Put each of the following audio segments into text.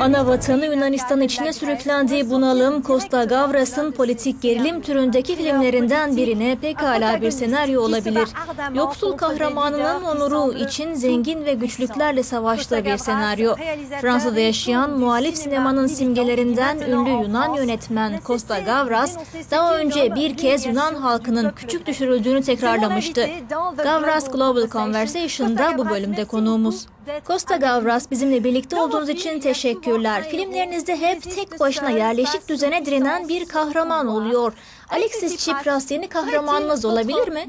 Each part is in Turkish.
Ana vatanı Yunanistan içine sürüklendiği bunalım Costa Gavras'ın politik gerilim türündeki filmlerinden birine pekala bir senaryo olabilir. Yoksul kahramanının onuru için zengin ve güçlüklerle savaştığı bir senaryo. Fransa'da yaşayan muhalif sinemanın simgelerinden ünlü Yunan yönetmen Costa Gavras daha önce bir kez Yunan halkının küçük düşürüldüğünü tekrarlamıştı. Gavras Global Conversation'da bu bölümde konuğumuz. Costa Gavras bizimle birlikte olduğunuz için teşekkürler. Filmlerinizde hep tek başına yerleşik düzene direnen bir kahraman oluyor. Alexis Tsipras yeni kahramanınız olabilir mi?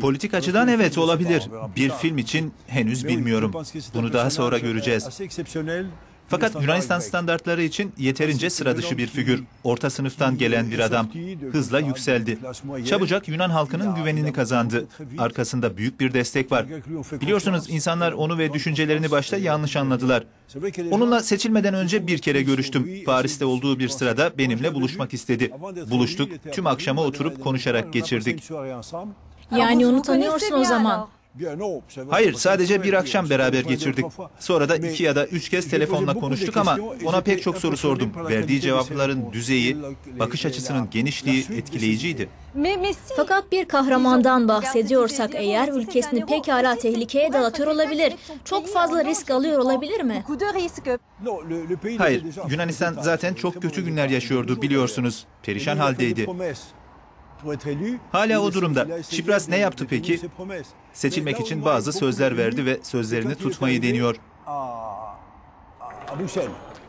Politik açıdan evet olabilir. Bir film için henüz bilmiyorum. Bunu daha sonra göreceğiz. Fakat Yunanistan standartları için yeterince sıra dışı bir figür. Orta sınıftan gelen bir adam. Hızla yükseldi. Çabucak Yunan halkının güvenini kazandı. Arkasında büyük bir destek var. Biliyorsunuz insanlar onu ve düşüncelerini başta yanlış anladılar. Onunla seçilmeden önce bir kere görüştüm. Paris'te olduğu bir sırada benimle buluşmak istedi. Buluştuk, tüm akşamı oturup konuşarak geçirdik. Yani onu tanıyorsun o zaman. Hayır, sadece bir akşam beraber geçirdik. Sonra da iki ya da üç kez telefonla konuştuk ama ona pek çok soru sordum. Verdiği cevapların düzeyi, bakış açısının genişliği etkileyiciydi. Fakat bir kahramandan bahsediyorsak eğer ülkesini pekala tehlikeye dağıtıyor olabilir. Çok fazla risk alıyor olabilir mi? Hayır, Yunanistan zaten çok kötü günler yaşıyordu biliyorsunuz. Perişan haldeydi. Hala o durumda. Çipras ne yaptı peki? Seçilmek için bazı sözler verdi ve sözlerini tutmayı deniyor.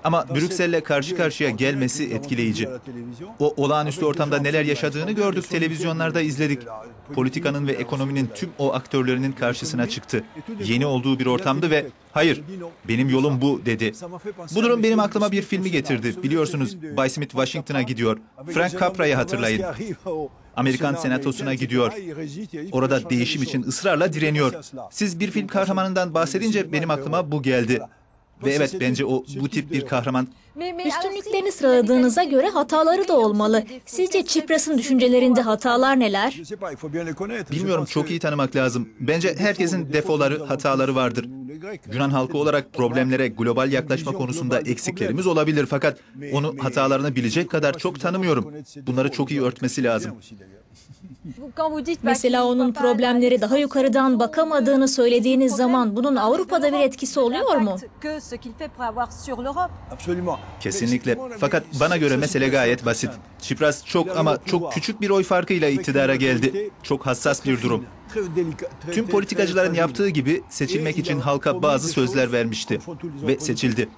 Ama Brüksel'le karşı karşıya gelmesi etkileyici. O olağanüstü ortamda neler yaşadığını gördük, televizyonlarda izledik. Politikanın ve ekonominin tüm o aktörlerinin karşısına çıktı. Yeni olduğu bir ortamdı ve hayır, benim yolum bu dedi. Bu durum benim aklıma bir filmi getirdi. Biliyorsunuz Bay Smith Washington'a gidiyor. Frank Capra'yı hatırlayın. Amerikan senatosuna gidiyor. Orada değişim için ısrarla direniyor. Siz bir film kahramanından bahsedince benim aklıma bu geldi. Ve evet bence o bu tip bir kahraman. Üstünlüklerini sıraladığınıza göre hataları da olmalı. Sizce Çipras'ın düşüncelerinde hatalar neler? Bilmiyorum çok iyi tanımak lazım. Bence herkesin defoları, hataları vardır. Yunan halkı olarak problemlere global yaklaşma konusunda eksiklerimiz olabilir fakat onu hatalarını bilecek kadar çok tanımıyorum. Bunları çok iyi örtmesi lazım. Mesela onun problemleri daha yukarıdan bakamadığını söylediğiniz zaman bunun Avrupa'da bir etkisi oluyor mu? Kesinlikle. Fakat bana göre mesele gayet basit. Çipras çok ama çok küçük bir oy farkıyla iktidara geldi. Çok hassas bir durum. Tüm politikacıların yaptığı gibi seçilmek için halka bazı sözler vermişti ve seçildi.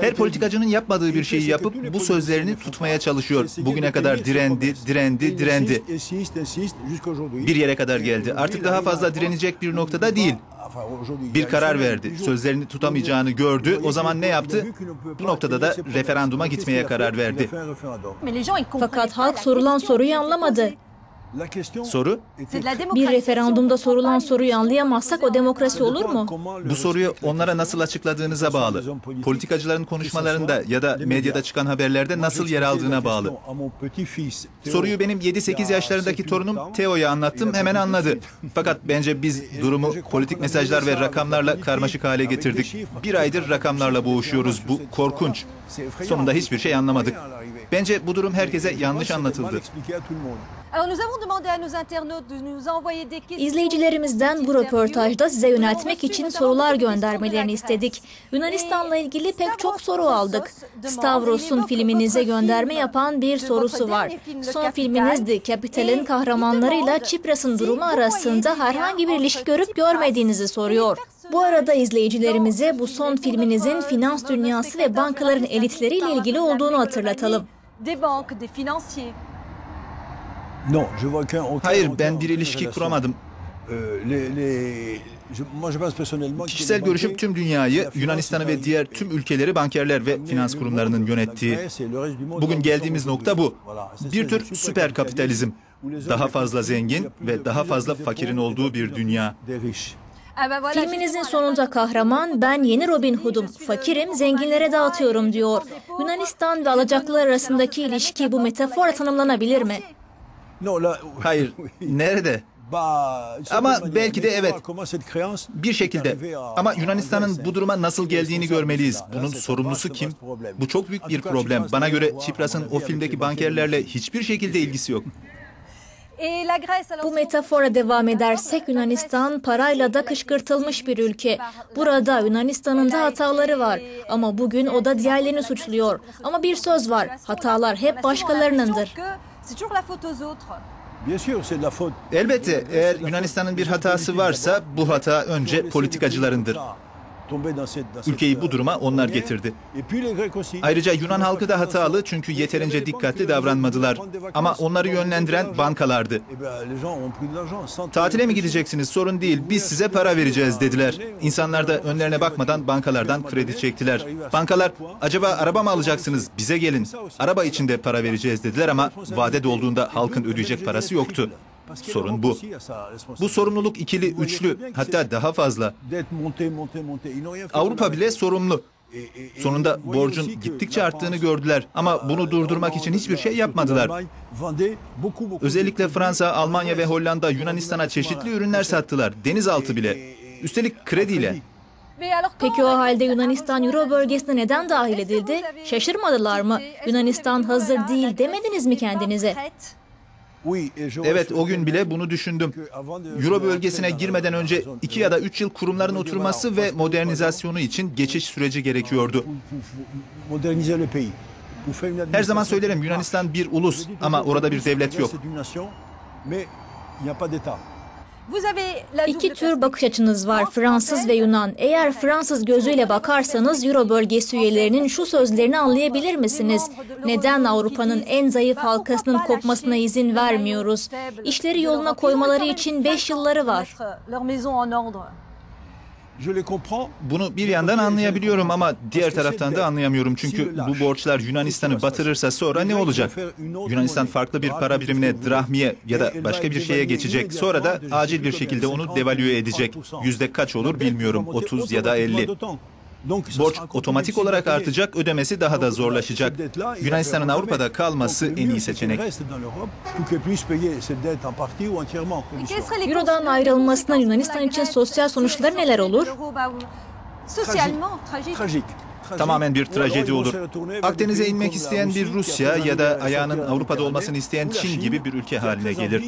Her politikacının yapmadığı bir şeyi yapıp bu sözlerini tutmaya çalışıyor. Bugüne kadar direndi, direndi, direndi. Bir yere kadar geldi. Artık daha fazla direnecek bir noktada değil. Bir karar verdi. Sözlerini tutamayacağını gördü. O zaman ne yaptı? Bu noktada da referanduma gitmeye karar verdi. Fakat halk sorulan soruyu anlamadı. Soru? Bir referandumda sorulan soruyu anlayamazsak o demokrasi olur mu? Bu soruyu onlara nasıl açıkladığınıza bağlı. Politikacıların konuşmalarında ya da medyada çıkan haberlerde nasıl yer aldığına bağlı. Soruyu benim 7-8 yaşlarındaki torunum Teo'ya anlattım hemen anladı. Fakat bence biz durumu politik mesajlar ve rakamlarla karmaşık hale getirdik. Bir aydır rakamlarla boğuşuyoruz. Bu korkunç. Sonunda hiçbir şey anlamadık. Bence bu durum herkese yanlış anlatıldı. İzleyicilerimizden bu röportajda size yöneltmek için sorular göndermelerini istedik. Yunanistan'la ilgili pek çok soru aldık. Stavros'un filminize gönderme yapan bir sorusu var. Son filminiz The Capital'in kahramanlarıyla Çipras'ın durumu arasında herhangi bir ilişki görüp görmediğinizi soruyor. Bu arada izleyicilerimize bu son filminizin finans dünyası ve bankaların elitleriyle ilgili olduğunu hatırlatalım. Hayır, ben bir ilişki kuramadım. Kişisel görüşüm tüm dünyayı, Yunanistan'ı ve diğer tüm ülkeleri bankerler ve finans kurumlarının yönettiği. Bugün geldiğimiz nokta bu. Bir tür süper kapitalizm. Daha fazla zengin ve daha fazla fakirin olduğu bir dünya. Filminizin sonunda kahraman ben yeni Robin Hood'um, fakirim, zenginlere dağıtıyorum diyor. Yunanistan ve alacaklılar arasındaki ilişki bu metafora tanımlanabilir mi? Hayır, nerede? Ama belki de evet. Bir şekilde. Ama Yunanistan'ın bu duruma nasıl geldiğini görmeliyiz. Bunun sorumlusu kim? Bu çok büyük bir problem. Bana göre Çipras'ın o filmdeki bankerlerle hiçbir şekilde ilgisi yok. Bu metafora devam edersek Yunanistan parayla da kışkırtılmış bir ülke. Burada Yunanistan'ın da hataları var. Ama bugün o da diğerlerini suçluyor. Ama bir söz var. Hatalar hep başkalarınındır. Elbette eğer Yunanistan'ın bir hatası varsa bu hata önce politikacılarındır. Ülkeyi bu duruma onlar getirdi. Ayrıca Yunan halkı da hatalı çünkü yeterince dikkatli davranmadılar. Ama onları yönlendiren bankalardı. Tatile mi gideceksiniz sorun değil biz size para vereceğiz dediler. İnsanlar da önlerine bakmadan bankalardan kredi çektiler. Bankalar acaba araba mı alacaksınız bize gelin. Araba için de para vereceğiz dediler ama vade dolduğunda halkın ödeyecek parası yoktu. Sorun bu. Bu sorumluluk ikili, üçlü hatta daha fazla. Avrupa bile sorumlu. Sonunda borcun gittikçe arttığını gördüler ama bunu durdurmak için hiçbir şey yapmadılar. Özellikle Fransa, Almanya ve Hollanda Yunanistan'a çeşitli ürünler sattılar. Denizaltı bile. Üstelik krediyle. Peki o halde Yunanistan Euro bölgesine neden dahil edildi? Şaşırmadılar mı? Yunanistan hazır değil demediniz mi kendinize? Evet o gün bile bunu düşündüm. Euro bölgesine girmeden önce iki ya da üç yıl kurumların oturması ve modernizasyonu için geçiş süreci gerekiyordu. Her zaman söylerim Yunanistan bir ulus ama orada bir devlet yok. İki tür bakış açınız var Fransız ve Yunan. Eğer Fransız gözüyle bakarsanız Euro bölgesi üyelerinin şu sözlerini anlayabilir misiniz? Neden Avrupa'nın en zayıf halkasının kopmasına izin vermiyoruz? İşleri yoluna koymaları için beş yılları var. Bunu bir yandan anlayabiliyorum ama diğer taraftan da anlayamıyorum. Çünkü bu borçlar Yunanistan'ı batırırsa sonra ne olacak? Yunanistan farklı bir para birimine, drahmiye ya da başka bir şeye geçecek. Sonra da acil bir şekilde onu devalüe edecek. Yüzde kaç olur bilmiyorum. 30 ya da 50. Borç otomatik olarak artacak, ödemesi daha da zorlaşacak. Yunanistan'ın Avrupa'da kalması en iyi seçenek. Euro'dan ayrılmasının Yunanistan için sosyal sonuçları neler olur? Tamamen bir trajedi olur. Akdeniz'e inmek isteyen bir Rusya ya da ayağının Avrupa'da olmasını isteyen Çin gibi bir ülke haline gelir.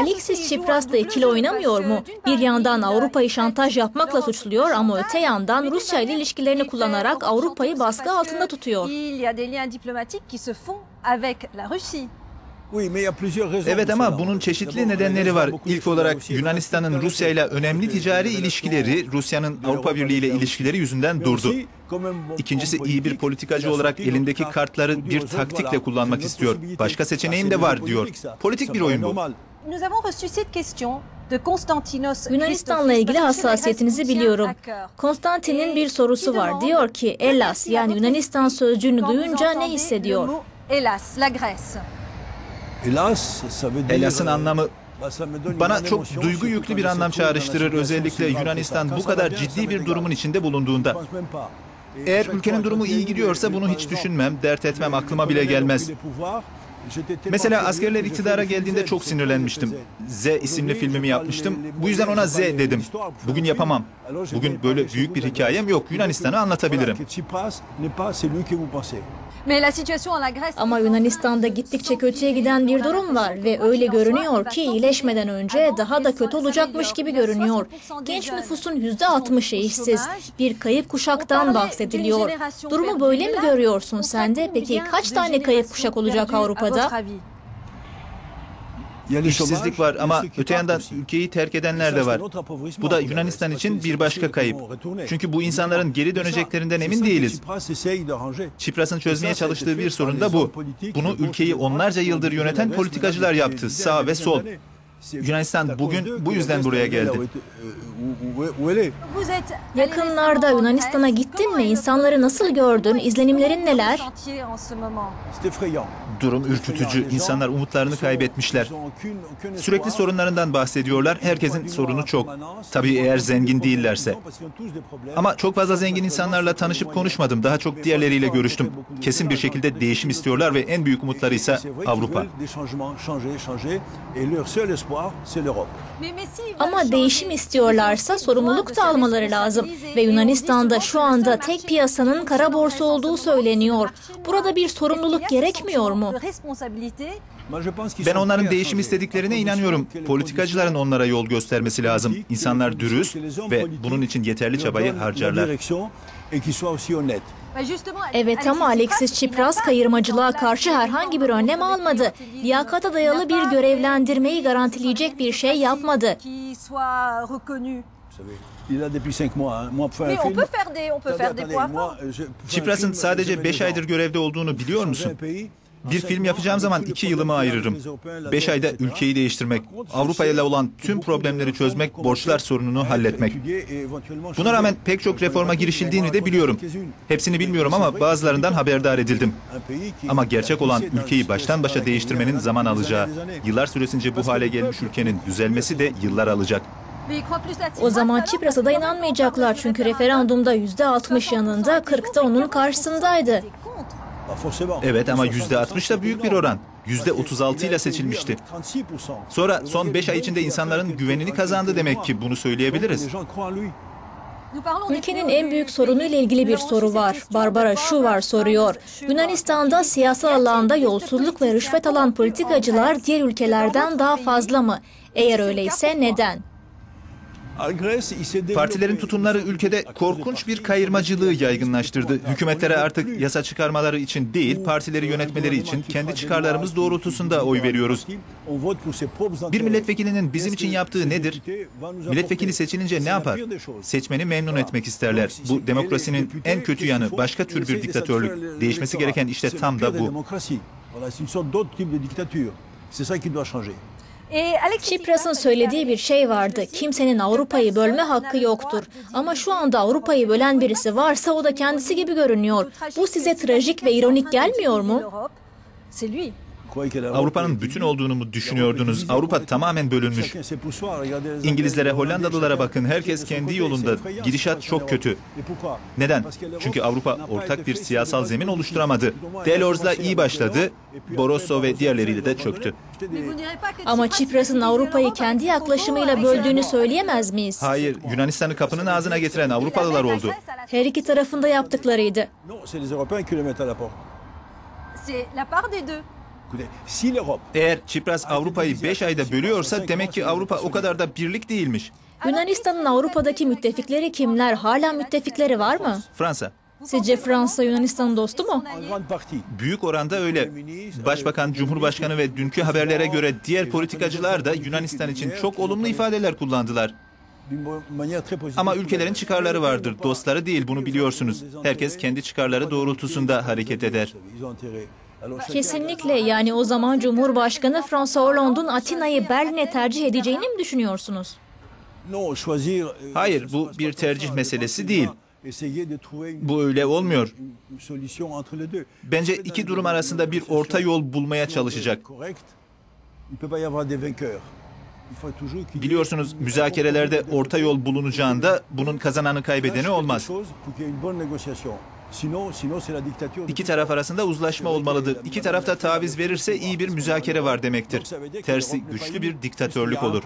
Alexis Tsipras da ikili oynamıyor mu? Bir yandan Avrupa'yı şantaj yapmakla suçluyor ama öte yandan Rusya ile ilişkilerini kullanarak Avrupa'yı baskı altında tutuyor. Evet ama bunun çeşitli nedenleri var. İlk olarak Yunanistan'ın Rusya ile önemli ticari ilişkileri Rusya'nın Avrupa Birliği ile ilişkileri yüzünden durdu. İkincisi iyi bir politikacı olarak elindeki kartları bir taktikle kullanmak istiyor. Başka seçeneğim de var diyor. Politik bir oyun bu. Yunanistan'la ilgili hassasiyetinizi biliyorum. Konstantin'in bir sorusu var. Diyor ki Hellas yani Yunanistan sözcüğünü duyunca ne hissediyor? Hellas'ın anlamı bana çok duygu yüklü bir anlam çağrıştırır. Özellikle Yunanistan bu kadar ciddi bir durumun içinde bulunduğunda. Eğer ülkenin durumu iyi gidiyorsa bunu hiç düşünmem, dert etmem, aklıma bile gelmez. Mesela askerler iktidara geldiğinde çok sinirlenmiştim. Z isimli filmimi yapmıştım. Bu yüzden ona Z dedim. Bugün yapamam. Bugün böyle büyük bir hikayem yok. Yunanistan'ı anlatabilirim. Ama Yunanistan'da gittikçe kötüye giden bir durum var ve öyle görünüyor ki iyileşmeden önce daha da kötü olacakmış gibi görünüyor. Genç nüfusun yüzde altmışı işsiz. Bir kayıp kuşaktan bahsediliyor. Durumu böyle mi görüyorsun sen de? Peki kaç tane kayıp kuşak olacak Avrupa'da? İşsizlik var ama öte yandan ülkeyi terk edenler de var. Bu da Yunanistan için bir başka kayıp. Çünkü bu insanların geri döneceklerinden emin değiliz. Çipras'ın çözmeye çalıştığı bir sorun da bu. Bunu ülkeyi onlarca yıldır yöneten politikacılar yaptı, sağ ve sol. Yunanistan bugün bu yüzden buraya geldi. Yakınlarda Yunanistan'a gittin mi? İnsanları nasıl gördün? İzlenimlerin neler? Durum ürkütücü. İnsanlar umutlarını kaybetmişler. Sürekli sorunlarından bahsediyorlar. Herkesin sorunu çok. Tabii eğer zengin değillerse. Ama çok fazla zengin insanlarla tanışıp konuşmadım. Daha çok diğerleriyle görüştüm. Kesin bir şekilde değişim istiyorlar ve en büyük umutları ise Avrupa. Ama değişim istiyorlarsa sorumluluk da almaları lazım. Ve Yunanistan'da şu anda tek piyasanın kara borsa olduğu söyleniyor. Burada bir sorumluluk gerekmiyor mu? Ben onların değişim istediklerine inanıyorum. Politikacıların onlara yol göstermesi lazım. İnsanlar dürüst ve bunun için yeterli çabayı harcarlar. Evet ama Alexis Tsipras kayırmacılığa karşı herhangi bir önlem almadı. Liyakata dayalı bir görevlendirmeyi garantileyecek bir şey yapmadı. Çipras'ın sadece 5 aydır görevde olduğunu biliyor musun? Bir film yapacağım zaman iki yılımı ayırırım. Beş ayda ülkeyi değiştirmek, Avrupa ile olan tüm problemleri çözmek, borçlar sorununu halletmek. Buna rağmen pek çok reforma girişildiğini de biliyorum. Hepsini bilmiyorum ama bazılarından haberdar edildim. Ama gerçek olan ülkeyi baştan başa değiştirmenin zaman alacağı, yıllar süresince bu hale gelmiş ülkenin düzelmesi de yıllar alacak. O zaman Çipras'a da inanmayacaklar çünkü referandumda yüzde 60 yanında 40'ta onun karşısındaydı. Evet ama yüzde 60 da büyük bir oran. Yüzde 36 ile seçilmişti. Sonra son 5 ay içinde insanların güvenini kazandı demek ki bunu söyleyebiliriz. Ülkenin en büyük sorunuyla ilgili bir soru var. Barbara şu var soruyor. Yunanistan'da siyasal alanda yolsuzluk ve rüşvet alan politikacılar diğer ülkelerden daha fazla mı? Eğer öyleyse neden? Partilerin tutumları ülkede korkunç bir kayırmacılığı yaygınlaştırdı. Hükümetlere artık yasa çıkarmaları için değil, partileri yönetmeleri için kendi çıkarlarımız doğrultusunda oy veriyoruz. Bir milletvekilinin bizim için yaptığı nedir? Milletvekili seçilince ne yapar? Seçmeni memnun etmek isterler. Bu demokrasinin en kötü yanı, başka tür bir diktatörlük. Değişmesi gereken işte tam da bu. Çipras'ın söylediği bir şey vardı. Kimsenin Avrupa'yı bölme hakkı yoktur. Ama şu anda Avrupa'yı bölen birisi varsa o da kendisi gibi görünüyor. Bu size trajik ve ironik gelmiyor mu? Avrupa'nın bütün olduğunu mu düşünüyordunuz? Avrupa tamamen bölünmüş. İngilizlere, Hollandalılara bakın. Herkes kendi yolunda. Gidişat çok kötü. Neden? Çünkü Avrupa ortak bir siyasal zemin oluşturamadı. Delors'la iyi başladı. Barroso ve diğerleriyle de çöktü. Ama Çipras'ın Avrupa'yı kendi yaklaşımıyla böldüğünü söyleyemez miyiz? Hayır, Yunanistan'ı kapının ağzına getiren Avrupalılar oldu. Her iki tarafında yaptıklarıydı. Eğer Çipras Avrupa'yı 5 ayda bölüyorsa demek ki Avrupa o kadar da birlik değilmiş. Yunanistan'ın Avrupa'daki müttefikleri kimler? Hala müttefikleri var mı? Fransa. Sizce Fransa Yunanistan'ın dostu mu? Büyük oranda öyle. Başbakan, Cumhurbaşkanı ve dünkü haberlere göre diğer politikacılar da Yunanistan için çok olumlu ifadeler kullandılar. Ama ülkelerin çıkarları vardır, dostları değil bunu biliyorsunuz. Herkes kendi çıkarları doğrultusunda hareket eder. Kesinlikle yani o zaman Cumhurbaşkanı François Hollande'un Atina'yı Berlin'e tercih edeceğini mi düşünüyorsunuz? Hayır, bu bir tercih meselesi değil. Bu öyle olmuyor. Bence iki durum arasında bir orta yol bulmaya çalışacak. Biliyorsunuz müzakerelerde orta yol bulunacağında bunun kazananı kaybedeni olmaz. İki taraf arasında uzlaşma olmalıdır. İki taraf da taviz verirse iyi bir müzakere var demektir. Tersi güçlü bir diktatörlük olur.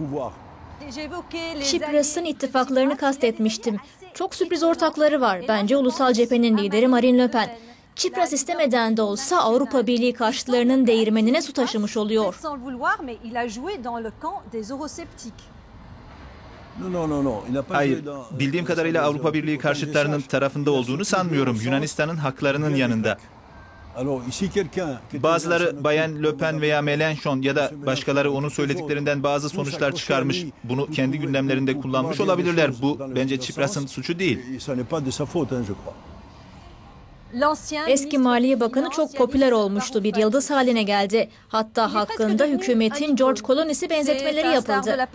Çipras'ın ittifaklarını kastetmiştim. Çok sürpriz ortakları var. Bence ulusal cephenin lideri Marine Le Pen. Çipras istemeden de olsa Avrupa Birliği karşıtlarının değirmenine su taşımış oluyor. Hayır, bildiğim kadarıyla Avrupa Birliği karşıtlarının tarafında olduğunu sanmıyorum. Yunanistan'ın haklarının yanında. Bazıları Bayan Le Pen veya Mélenchon ya da başkaları onun söylediklerinden bazı sonuçlar çıkarmış. Bunu kendi gündemlerinde kullanmış olabilirler. Bu bence Çipras'ın suçu değil. Eski Maliye Bakanı çok popüler olmuştu, bir yıldız haline geldi. Hatta hakkında hükümetin George Clooney'si benzetmeleri yapıldı.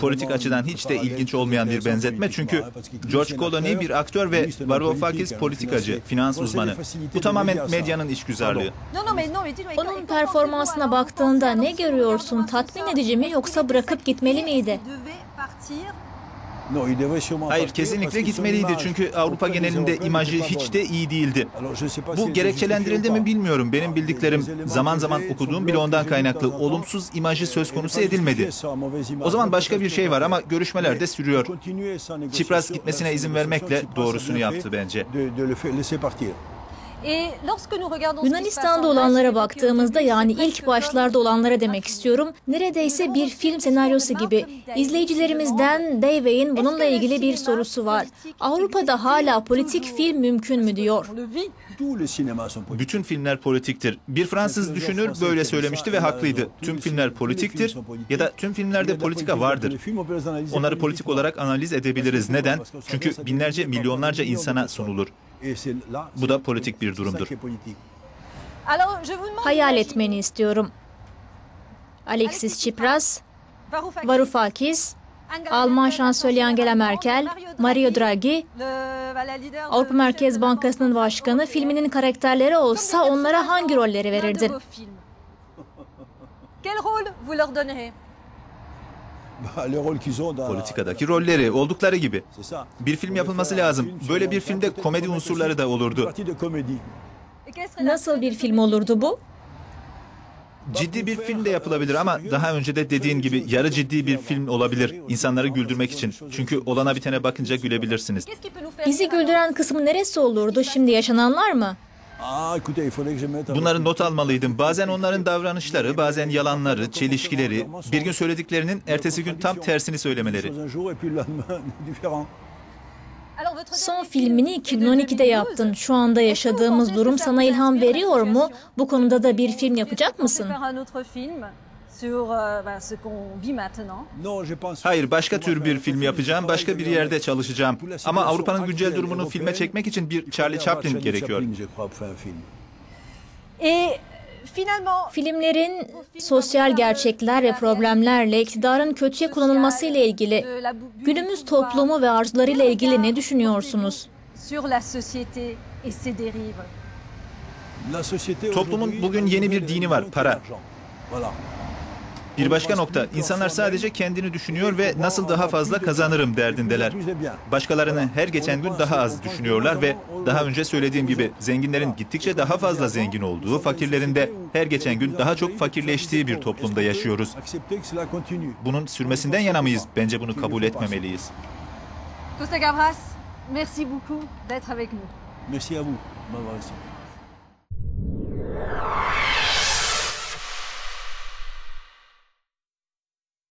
Politik açıdan hiç de ilginç olmayan bir benzetme çünkü George Clooney bir aktör ve Varoufakis politikacı, finans uzmanı. Bu tamamen medyanın işgüzarlığı. Onun performansına baktığında ne görüyorsun? Tatmin edici mi yoksa bırakıp gitmeli miydi? Hayır kesinlikle gitmeliydi çünkü Avrupa genelinde imajı hiç de iyi değildi. Bu gerekçelendirildi mi bilmiyorum. Benim bildiklerim zaman zaman okuduğum bile ondan kaynaklı olumsuz imajı söz konusu edilmedi. O zaman başka bir şey var ama görüşmeler de sürüyor. Çipras gitmesine izin vermekle doğrusunu yaptı bence. Passe Yunanistan'da olanlara baktığımızda yani ilk başlarda olanlara demek istiyorum. Neredeyse bir film senaryosu gibi. İzleyicilerimizden Davey'in bununla ilgili bir sorusu var. Avrupa'da hala politik film mümkün mü diyor. Bütün filmler politiktir. Bir Fransız düşünür böyle söylemişti ve haklıydı. Tüm filmler politiktir ya da tüm filmlerde politika vardır. Onları politik olarak analiz edebiliriz. Neden? Çünkü binlerce, milyonlarca insana sunulur. Bu da politik bir durumdur. Hayal etmeni istiyorum. Alexis Tsipras, Varoufakis, Alman şansölye Angela Merkel, Mario Draghi, Avrupa Merkez Bankası'nın başkanı filminin karakterleri olsa onlara hangi rolleri donnerez Politikadaki rolleri oldukları gibi. Bir film yapılması lazım. Böyle bir filmde komedi unsurları da olurdu. Nasıl bir film olurdu bu? Ciddi bir film de yapılabilir ama daha önce de dediğin gibi yarı ciddi bir film olabilir. İnsanları güldürmek için. Çünkü olana bitene bakınca gülebilirsiniz. Bizi güldüren kısmı neresi olurdu? Şimdi yaşananlar mı? Bunları not almalıydım. Bazen onların davranışları, bazen yalanları, çelişkileri, bir gün söylediklerinin ertesi gün tam tersini söylemeleri. Son filmini film est de 2012'de 2012. yaptın. Şu anda yaşadığımız durum sana ilham veriyor mu? Bu konuda da bir film yapacak mısın? euh. Hayır, başka tür bir film yapacağım, başka bir yerde çalışacağım. Ama Avrupa'nın güncel durumunu filme çekmek için bir Charlie Chaplin gerekiyor. Filmlerin sosyal gerçekler ve problemlerle iktidarın kötüye kullanılması ile ilgili günümüz toplumu ve arzularıyla ilgili ne düşünüyorsunuz? sur la société et ses dérives. Toplumun bugün yeni bir dini var, para. Bir başka nokta, insanlar sadece kendini düşünüyor ve nasıl daha fazla kazanırım derdindeler. Başkalarını her geçen gün daha az düşünüyorlar ve daha önce söylediğim gibi zenginlerin gittikçe daha fazla zengin olduğu, fakirlerin de her geçen gün daha çok fakirleştiği bir toplumda yaşıyoruz. Bunun sürmesinden yana mıyız? Bence bunu kabul etmemeliyiz. Costa Gavras, merci beaucoup d'être avec nous. Merci à vous.